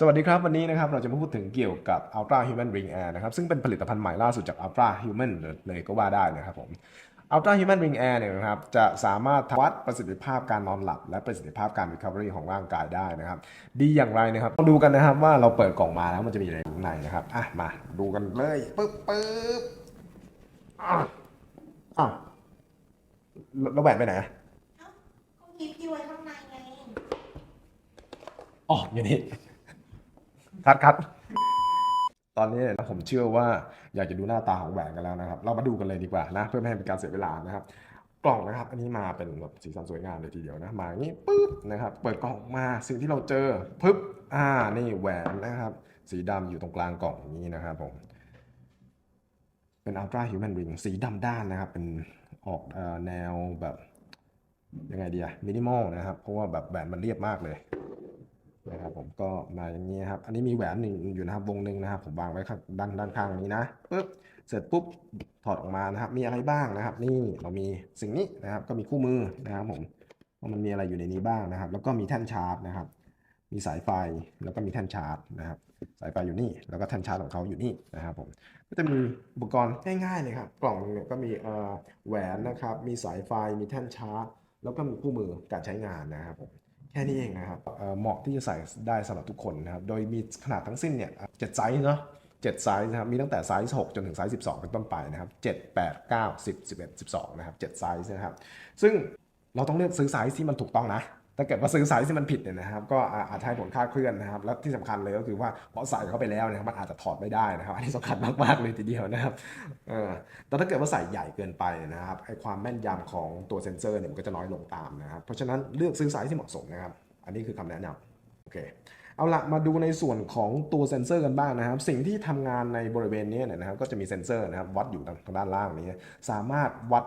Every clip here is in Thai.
สวัสดีครับ วันนี้นะครับเราจะมาพูดถึงเกี่ยวกับ Ultra Human Ring Air นะครับซึ่งเป็นผลิตภัณฑ์ใหม่ล่าสุดจาก Ultra Human เลยก็ว่าได้นะครับผม Ultra Human Ring Air เนี่ยนะครับจะสามารถวัดประสิทธิภาพการนอนหลับ และประสิทธิภาพการ recovery ของร่างกายได้นะครับ ดีอย่างไรนะครับมาดูกันนะครับว่าเราเปิดกล่องมาแล้วมันจะมีอะไรอยู่ข้างในนะครับอะมาดูกันเลยปึ๊บปึ๊บอะอะแล้วแล้วแหวนไปไหนอะเอ้าก็กิฟต์ที่ไว้ข้างในไงอ๋ออยู่นี่ คัดคัดตอนนี้เนี่ยนะผมเชื่อว่าอยากจะดูหน้าตาของแหวนกันแล้วนะครับ เรามาดูกันเลยดีกว่านะเพื่อไม่ให้เป็นการเสียเวลานะครับ กล่องนะครับ อันนี้มาเป็นแบบสีสันสวยงามเลยทีเดียวนะมาอย่างนี้ปุ๊บนะครับ เปิดกล่องมาสิ่งที่เราเจอปึ๊บอ่านี่แหวนนะครับ สีดำอยู่ตรงกลางกล่องนี้นะครับผมเป็น Ultra Human Ring สีดำด้านนะครับ เป็นออกแนวแบบยังไงดีอะมินิมอลนะครับ เพราะว่าแบบแหวนมันเรียบมากเลย นะครับผมก็มาอย่างนี้ครับ อันนี้มีแหวนหนึ่งอยู่นะครับวงหนึ่งนะครับ ผมวางไว้ข้างด้านด้านข้างนี้นะปึ๊บเสร็จปุ๊บถอดออกมานะครับ มีอะไรบ้างนะครับ นี่เรามีสิ่งนี้นะครับ ก็มีคู่มือนะครับผมว่ามันมีอะไรอยู่ในนี้บ้างนะครับ แล้วก็มีแท่นชาร์จนะครับ มีสายไฟแล้วก็มีแท่นชาร์จนะครับ สายไฟอยู่นี่ แล้วก็แท่นชาร์จของเขาอยู่นี่นะครับผมก็จะมีอุปกรณ์ง่ายๆเลยครับ กล่องเนี่ยก็มีแหวนนะครับ มีสายไฟมีแท่นชาร์จแล้วก็มีคู่มือการใช้งานนะครับผม แค่นี้เองนะครับเหมาะที่จะใส่ได้สำหรับทุกคนนะครับ โดยมีขนาดทั้งสิ้นเนี่ยเจ็ดไซส์เนาะเจ็ดไซส์นะครับ มีตั้งแต่ไซส์6จนถึงไซส์12 เป็นต้นไปนะครับ7 8 9 10 11 12 นะครับ7ไซส์นะครับ ซึ่งเราต้องเลือกซื้อไซส์ที่มันถูกต้องนะ ถ้าเกิดว่าซื้อสายที่มันผิดเนี่ยนะครับก็อาจจะให้ผลคลาดเคลื่อนนะครับ และที่สำคัญเลยก็คือว่าพอใส่เข้าไปแล้วนะครับมันอาจจะถอดไม่ได้นะครับ อันนี้สำคัญมากๆเลยทีเดียวนะครับแต่ถ้าเกิดว่าใส่ใหญ่เกินไปนะครับไอความแม่นยำของตัวเซ็นเซอร์เนี่ยมันก็จะน้อยลงตามนะครับ เพราะฉะนั้นเลือกซื้อสายที่เหมาะสมนะครับ อันนี้คือคำแนะนำโอเค เอาละมาดูในส่วนของตัวเซ็นเซอร์กันบ้างนะครับ สิ่งที่ทำงานในบริเวณนี้นะครับก็จะมีเซ็นเซอร์นะครับวัดอยู่ทางด้านล่างนี้สามารถวัด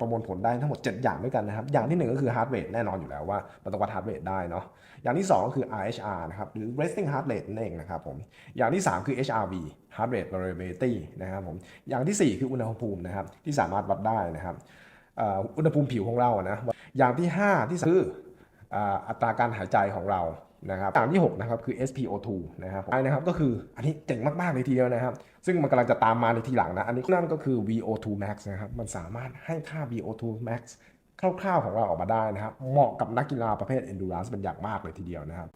ประมวลผลได้ทั้งหมด 7 อย่างด้วยกันนะครับ อย่างที่หนึ่งก็คือ heart rate แน่นอนอยู่แล้วว่ามันต้องวัด heart rate ได้เนาะอย่างที่สองก็คือ RHR นะครับหรือ resting heart rate นั่นเองนะครับผมอย่างที่สามคือ HRV heart rate variability นะครับผมอย่างที่สี่คืออุณหภูมินะครับที่สามารถวัดได้นะครับอุณหภูมิผิวของเราอะนะอย่างที่ห้าที่คืออัตราการหายใจของเรา นะครับอย่างที่ 6 นะครับ คือ SpO2 นะครับไอ้นะครับก็คืออันนี้เจ๋งมาก ๆ เลยทีเดียวนะครับ ซึ่งมันกำลังจะตามมาในทีหลังนะ อันนี้นั่นก็คือ VO2 max นะครับ มันสามารถให้ค่า VO2 max คร่าว ๆ ของเราออกมาได้นะครับ เหมาะกับนักกีฬาประเภท endurance เป็นอย่างมากเลยทีเดียวนะครับ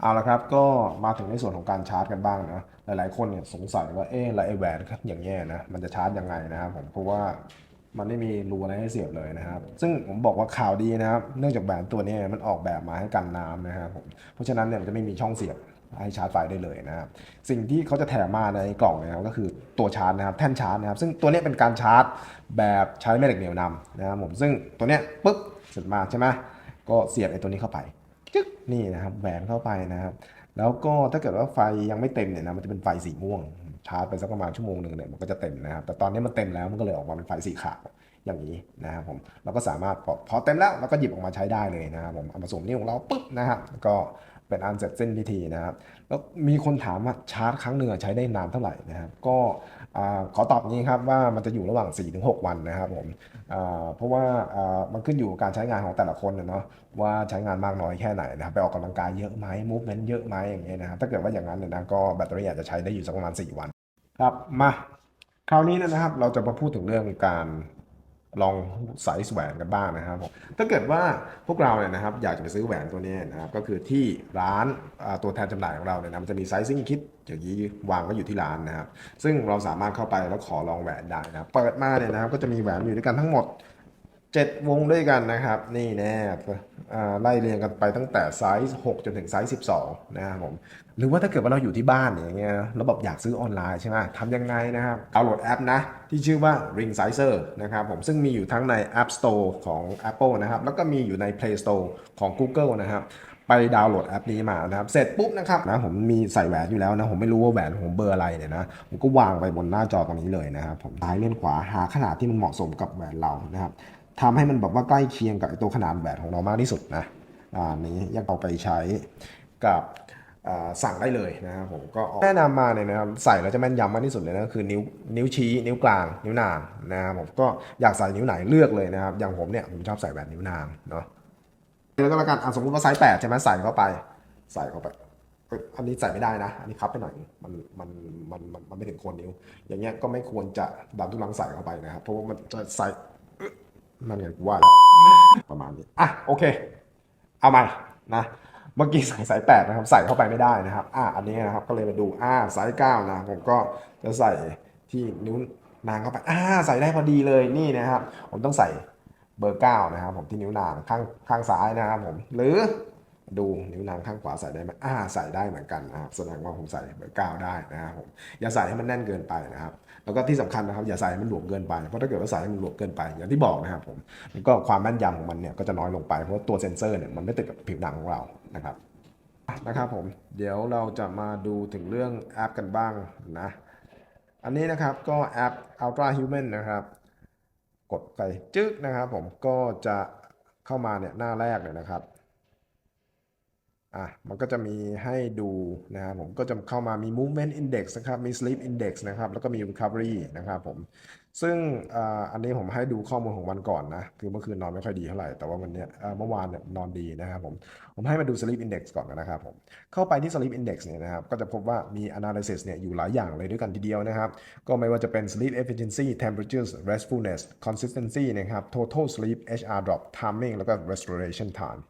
เอาละครับก็มาถึงในส่วนของการชาร์จกันบ้างนะหลายๆคนเนี่ยสงสัยว่าเอ๊ะแล้วไอแหวนครับอย่างเงี้ยนะมันจะชาร์จยังไงนะครับผมเพราะว่า มันไม่มีรูอะไรให้เสียบเลยนะครับ ซึ่งผมบอกว่าข่าวดีนะครับ เนื่องจากแหวนตัวนี้มันออกแบบมาให้กันน้ำนะครับผม เพราะฉะนั้นเนี่ยมันจะไม่มีช่องเสียบให้ชาร์จไฟได้เลยนะครับ สิ่งที่เขาจะแถมมาในกล่องนะครับก็คือตัวชาร์จนะครับแท่นชาร์จนะครับ ซึ่งตัวนี้เป็นการชาร์จแบบใช้แม่เหล็กเหนี่ยวนำนะครับผม ซึ่งตัวนี้ปุ๊บเสร็จมาใช่ไหมก็เสียบไอ้ตัวนี้เข้าไปจึ๊กนี่นะครับแหวนเข้าไปนะครับ แล้วก็ถ้าเกิดว่าไฟยังไม่เต็มเนี่ยนะมันจะเป็นไฟสีม่วง ชาร์จไปสักประมาณชั่วโมงหนึ่งเนี่ยมันก็จะเต็มนะครับ แต่ตอนนี้มันเต็มแล้วมันก็เลยออกมาเป็นไฟสีขาวอย่างนี้นะครับผมเราก็สามารถพอพอเต็มแล้วเราก็หยิบออกมาใช้ได้เลยนะครับผมเอามาสวมนิ้วของเราปุ๊บนะครับก็เป็นอันเสร็จสิ้นพิธีนะครับแล้วมีคนถามว่าชาร์จครั้งหนึ่งใช้ได้นานเท่าไหร่นะครับ ก็ขอตอบงี้ครับว่ามันจะอยู่ระหว่าง 4-6 วันนะครับผมเพราะว่ามันขึ้นอยู่กับการใช้งานของแต่ละคนเนาะว่าใช้งานมากน้อยแค่ไหนนะครับไปออกกำลังกายเยอะไหมมูฟเมนต์เยอะไหมอย่างเงี้ยนะครับถ้าเกิดว่าอย่างนั้นเนี่ยนะก็แบตเตอรี่อาจจะใช้ได้อยู่สักประมาณ 4 วัน ครับมาคราวนี้นะครับ เราจะมาพูดถึงเรื่องการลองไซส์แหวนกันบ้างนะครับผมถ้าเกิดว่าพวกเราเนี่ยนะครับอยากจะไปซื้อแหวนตัวนี้นะครับก็คือที่ร้านตัวแทนจำหน่ายของเราเนี่ยนะมันจะมีไซซิ่งคิดอย่างนี้วางก็อยู่ที่ร้านนะครับ ซึ่งเราสามารถเข้าไปแล้วขอลองแหวนได้นะเปิดมาเนี่ยนะครับก็จะมีแหวนอยู่ด้วยกันทั้งหมด 7 วงด้วยกันนะครับ นี่แน่ไล่เรียงกันไปตั้งแต่ไซส์6จนถึงไซส์12 นะครับผม หรือว่าถ้าเกิดว่าเราอยู่ที่บ้านอย่างเงี้ยแล้วแบบอยากซื้อออนไลน์ใช่ไหมทำยังไงนะครับดาวน์โหลดแอปนะ ที่ชื่อว่า Ring Sizer นะครับผมซึ่งมีอยู่ทั้งใน App Store ของ Apple นะครับ แล้วก็มีอยู่ใน Play Store ของ Google นะครับไปดาวน์โหลดแอปนี้มานะครับ เสร็จปุ๊บนะครับนะผมมีใส่แหวนอยู่แล้วนะ ผมไม่รู้ว่าแหวนผมเบอร์อะไรเนี่ยนะ ผมก็วางไปบนหน้าจอตรงนี้เลยนะครับ ผมซ้ายเลื่อนขวาหาขนาดที่มันเหมาะสมกับแหวนเรานะครับ ทำให้มันแบบว่าใกล้เคียงกับตัวขนาดแหวนของเรามากที่สุดนะอ่านี้ยังเอาไปใช้กับสั่งได้เลยนะครับผมก็แนะนำมาเนี่ยนะครับใส่แล้วจะแม่นยำมากที่สุดเลยนะคือนิ้วนิ้วชี้นิ้วกลางนิ้วนางนะครับผมก็อยากใส่นิ้วไหนเลือกเลยนะครับอย่างผมเนี่ยผมชอบใส่แหวนนิ้วนางเนาะแล้วก็แล้วกันสมมติว่าไซส์แปดใช่ไหมใส่เข้าไป ใส่เข้าไปอันนี้ใส่ไม่ได้นะ อันนี้คับไปหน่อยมันมันมันมันมันไม่ถึงคนนิ้ว อย่างเงี้ยก็ไม่ควรจะดันทุลังใส่เข้าไปนะครับเพราะว่ามันจะใส่ นั่นไงกูว่าแล้วประมาณนี้อะโอเค เอาใหม่นะเมื่อกี้ใส่สายแปดนะครับใส่เข้าไปไม่ได้นะครับ อะอันนี้นะครับก็เลยมาดูอ่าสายเก้านะผมก็จะใส่ที่นิ้วนางเข้าไปอ่าใส่ได้พอดีเลยนี่นะครับ ผมต้องใส่เบอร์เก้านะครับ ผมที่นิ้วนางข้างข้างซ้ายนะครับผมหรือ ดูนิ้วนางข้างขวาใส่ได้ไหมอ่าใส่ได้เหมือนกันนะครับแสดงว่าผมใส่เบอร์เก้าได้นะครับผมอย่าใส่ให้มันแน่นเกินไปนะครับ แล้วก็ที่สำคัญนะครับอย่าใส่ให้มันหลวมเกินไปเพราะถ้าเกิดว่าใส่ให้มันหลวมเกินไป อย่างที่บอกนะครับผมมันก็ความแม่นยำของมันเนี่ยก็จะน้อยลงไปเพราะาตัวเซนเซอร์เนี่ยมันไม่ติดกับผิวหนังของเรานะครับนะครับผมเดี๋ยวเราจะมาดูถึงเรื่องแอปกันบ้างนะ อันนี้นะครับก็แอป Ultra Human นะครับ กดไปจึ๊กนะครับผมก็จะเข้ามาเนี่ยหน้าแรกเลยนะครับ อะมันก็จะมีให้ดูนะครับผมก็จะเข้ามามี movement index นะครับมี sleep index นะครับแล้วก็มี recovery นะครับผมซึ่งอันนี้ผมให้ดูข้อมูลของวันก่อนนะ คือเมื่อคืนนอนไม่ค่อยดีเท่าไหร่ แต่ว่าวันนี้เมื่อวานเนี่ยนอนดีนะครับผม ผมให้มาดู sleep index ก่อนนะครับผม เข้าไปที่ sleep index เนี่ยนะครับ ก็จะพบว่ามี analysis เนี่ยอยู่หลายอย่างเลยด้วยกันทีเดียวนะครับ ก็ไม่ว่าจะเป็น sleep efficiency temperatures restfulness consistency นะครับ total sleep HR drop timing แล้วก็ restoration time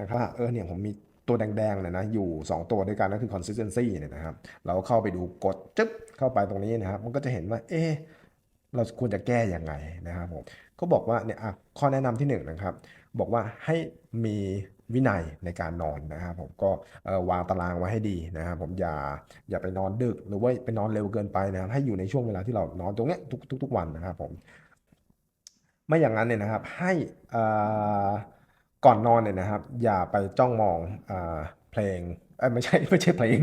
นะครับเออเนี่ยผมมี ตัวแดงๆเนี่ยนะอยู่ 2 ตัวด้วยกันก็คือ consistency เนี่ยนะครับ เราเข้าไปดูกดจึ๊บเข้าไปตรงนี้นะครับ มันก็จะเห็นว่า เอ๊เราควรจะแก้ยังไงนะครับผมก็บอกว่าเนี่ยข้อแนะนำที่หนึ่งนะครับ บอกว่าให้มีวินัยในการนอนนะครับผมก็วางตารางไว้ให้ดีนะครับผมอย่าอย่าไปนอนดึกหรือว่าไปนอนเร็วเกินไปนะครับให้อยู่ในช่วงเวลาที่เรานอนตรงเนี้ยทุกทุกทุกวันนะครับผมไม่อย่างนั้นเนี่ยนะครับให้อ่า ก่อนนอนเนี่ยนะครับ อย่าไปจ้องมองอเพลงไม่ใช่ไม่ใช่เพลง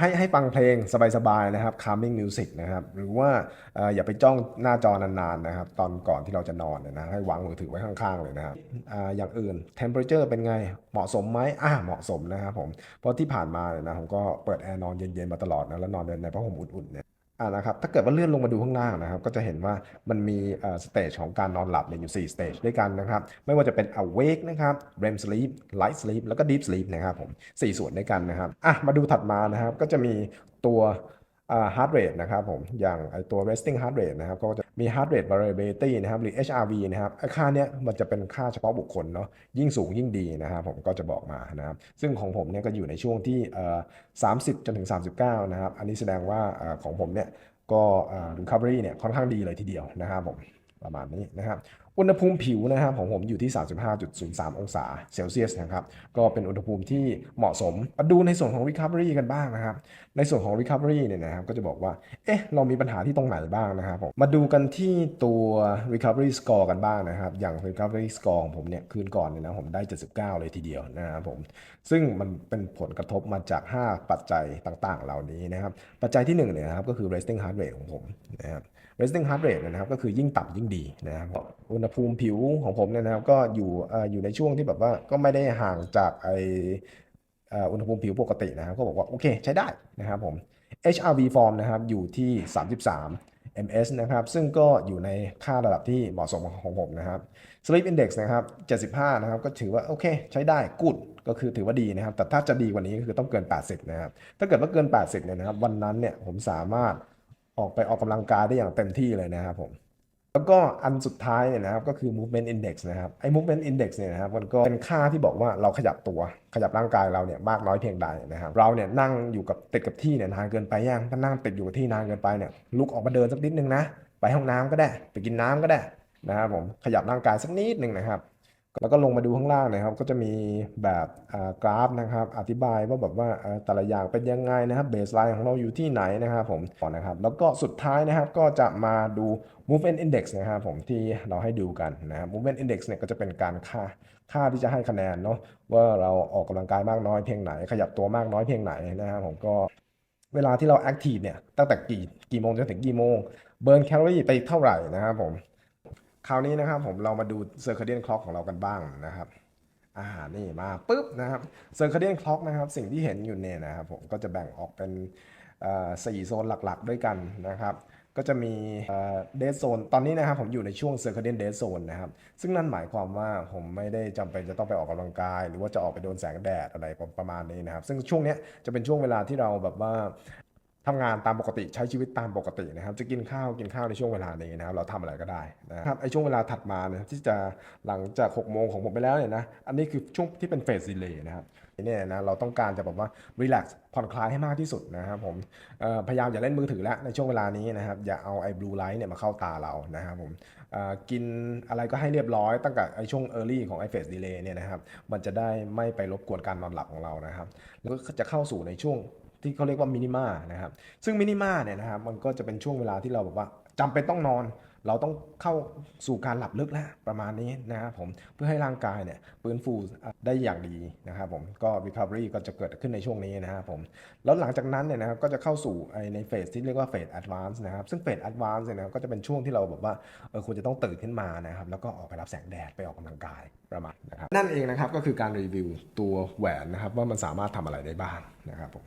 ให้ให้ฟังเพลงสบายๆนะครับ calming music นะครับ หรือว่าออย่าไปจ้องหน้าจอนานๆนะครับ ตอนก่อนที่เราจะนอนเนี่ยนะให้วางมือถือไว้ข้างๆเลยนะครับออย่างอื่น temperature เป็นไงเหมาะสมไหมอ่าเหมาะสมนะครับผมเพราะที่ผ่านมาเนี่ยนะผมก็เปิดแอร์นอนเย็นๆมาตลอดนะแล้วนอนในผ้าห่มอุ่นๆเนี่ย อ่านะครับถ้าเกิดว่าเลื่อนลงมาดูข้างล่างนะครับ ก็จะเห็นว่ามันมีสเตจของการนอนหลับเนี่ยอยู่ 4 สเตจด้วยกันนะครับ ไม่ว่าจะเป็น awake นะครับ REM sleep light sleep แล้วก็ deep sleep นะครับผม 4 ส่วนด้วยกันนะครับ อะ มาดูถัดมานะครับ ก็จะมีตัว อ่า heart rate นะครับผมอย่างไอตัว resting heart rate นะครับก็จะมี heart rate variability นะครับหรือ HRV นะครับไอค่าเนี้ยมันจะเป็นค่าเฉพาะบุคคลเนาะยิ่งสูงยิ่งดีนะครับผมก็จะบอกมานะครับซึ่งของผมเนี่ยก็อยู่ในช่วงที่เอ่อ30จนถึง 39 นะครับ อันนี้แสดงว่าของผมเนี่ยก็ recovery เนี่ยค่อนข้างดีเลยทีเดียวนะครับผมประมาณนี้นะครับ อุณหภูมิผิวนะครับของผมอยู่ที่ 35.03 องศาเซลเซียสนะครับ ก็เป็นอุณหภูมิที่เหมาะสมมาดูในส่วนของ recovery กันบ้างนะครับ ในส่วนของ recovery เนี่ยนะครับก็จะบอกว่า เอ๊ะ เรามีปัญหาที่ตรงไหนบ้างนะครับผมมาดูกันที่ตัว recovery score กันบ้างนะครับ อย่าง recovery score ของผมเนี่ยคืนก่อนเนี่ยนะผมได้ 79 เลยทีเดียวนะครับผม ซึ่งมันเป็นผลกระทบมาจาก 5 ปัจจัยต่างๆ เหล่านี้นะครับ ปัจจัยที่1เนี่ยนะครับก็คือ resting heart rate ของผมนะครับ resting heart rate เนยนะครับก็คือยิ่งต่ำยิ่งดีนะครับอุณหภูมิผิวของผมเนี่ยนะครับก็อยู่อยู่ในช่วงที่แบบว่าก็ไม่ได้ห่างจากไออุณหภูมิผิวปกตินะครับก็บอกว่าโอเคใช้ได้นะครับผม HRV form นะครับอยู่ที่ 33 ms นะครับซึ่งก็อยู่ในค่าระดับที่เหมาะสมของผมนะครับ Sleep Index นะครับ 75 นะครับก็ถือว่าโอเคใช้ได้ good ก็คือถือว่าดีนะครับ แต่ถ้าจะดีกว่านี้ก็คือต้องเกิน 80 นะครับ ถ้าเกิดว่าเกิน 80 เนี่ยนะครับ วันนั้นเนี่ยผมสามารถ ออกไปออกกำลังกายได้อย่างเต็มที่เลยนะครับผมแล้วก็อันสุดท้ายเนี่ยนะครับก็คือ movement index นะครับไอ้ movement index เนี่ยนะครับมันก็เป็นค่าที่บอกว่าเราขยับตัวขยับร่างกายเราเนี่ยมากน้อยเพียงใดนะครับเราเนี่ยนั่งอยู่กับติดกับที่เนี่ยนานเกินไปยังถ้านั่งติดอยู่กับที่นานเกินไปเนี่ยลุกออกมาเดินสักนิดนึงนะไปห้องน้ำก็ได้ ไปกินน้ำก็ได้นะครับผมขยับร่างกายสักนิดหนึ่งนะครับ แล้วก็ลงมาดูข้างล่างนะครับ ก็จะมีแบบกราฟนะครับ อธิบายว่าแบบว่าแต่ละอย่างเป็นยังไงนะครับเบสไลน์ของเราอยู่ที่ไหนนะครับผมก่อนนะครับ แล้วก็สุดท้ายนะครับก็จะมาดู movement index นะครับผมที่เราให้ดูกันนะครับ movement index เนี่ยก็จะเป็นการค่าค่าที่จะให้คะแนนเนาะว่าเราออกกำลังกายมากน้อยเพียงไหน ขยับตัวมากน้อยเพียงไหนนะครับผมก็เวลาที่เรา active เนี่ยตั้งแต่กี่กี่โมงจนถึงกี่โมงเบิร์นแคลอรี่ไปเท่าไหร่นะครับผม คราวนี้นะครับผมเรามาดู circadian clock ของเรากันบ้างนะครับอ่านี่มาปุ๊บนะครับ circadian clock นะครับสิ่งที่เห็นอยู่เนี่ยนะครับผมก็จะแบ่งออกเป็นสี่โซนหลักๆ ด้วยกันนะครับก็จะมีเดสโซนตอนนี้นะครับผมอยู่ในช่วง circadian dead zone นะครับ ซึ่งนั่นหมายความว่าผมไม่ได้จำเป็นจะต้องไปออกกำลังกาย หรือว่าจะออกไปโดนแสงแดดอะไรประมาณนี้นะครับ ซึ่งช่วงนี้จะเป็นช่วงเวลาที่เราแบบว่า ทำงานตามปกติใช้ชีวิตตามปกตินะครับ จะกินข้าวกินข้าวในช่วงเวลานี้นะครับ เราทำอะไรก็ได้นะครับไอช่วงเวลาถัดมาเนี่ยที่จะหลังจาก6โมงของผมไปแล้วเนี่ยนะอันนี้คือช่วงที่เป็นเฟส d ีเลย์นะครับเนี่ยนะเราต้องการจะแบบว่ารีแลกซ์ผ่อนคลายให้มากที่สุดนะครับผมพยายามอย่าเล่นมือถือแล้วในช่วงเวลานี้นะครับอย่าเอาไอ้บลูไลท์เนี่ยมาเข้าตาเรานะครับผมกินอะไรก็ให้เรียบร้อยตั้งแต่ไอ้ช่วง Early ของไอ้เฟส d ีเลย์เนี่ยนะครับมันจะได้ไม่ไปรบกวนการนอนหลับของเรานะครับแล้วก็จะเข้าสู่ในช่วง ที่เขาเรียกว่ามินิมานะครับซึ่งมินิมาเนี่ยนะครับมันก็จะเป็นช่วงเวลาที่เราแบบว่าจำเป็นต้องนอน เราต้องเข้าสู่การหลับลึกแล้วประมาณนี้นะครับผมเพื่อให้ร่างกายเนี่ยฟื้นฟูได้อย่างดีนะครับผมก็ recovery ก็จะเกิดขึ้นในช่วงนี้นะครับผมแล้วหลังจากนั้นเนี่ยนะครับก็จะเข้าสู่ในเฟสที่เรียกว่าเฟส advance นะครับซึ่งเฟส advance เนี่ยนะครับก็จะเป็นช่วงที่เราแบบว่าเออควรจะต้องตื่นขึ้นมานะครับแล้วก็ออกไปรับแสงแดดไปออกกำลังกายประมาณนะครับนั่นเองนะครับก็คือการรีวิวตัวแหวนนะครับว่ามันสามารถทำอะไรได้บ้างนะครับผม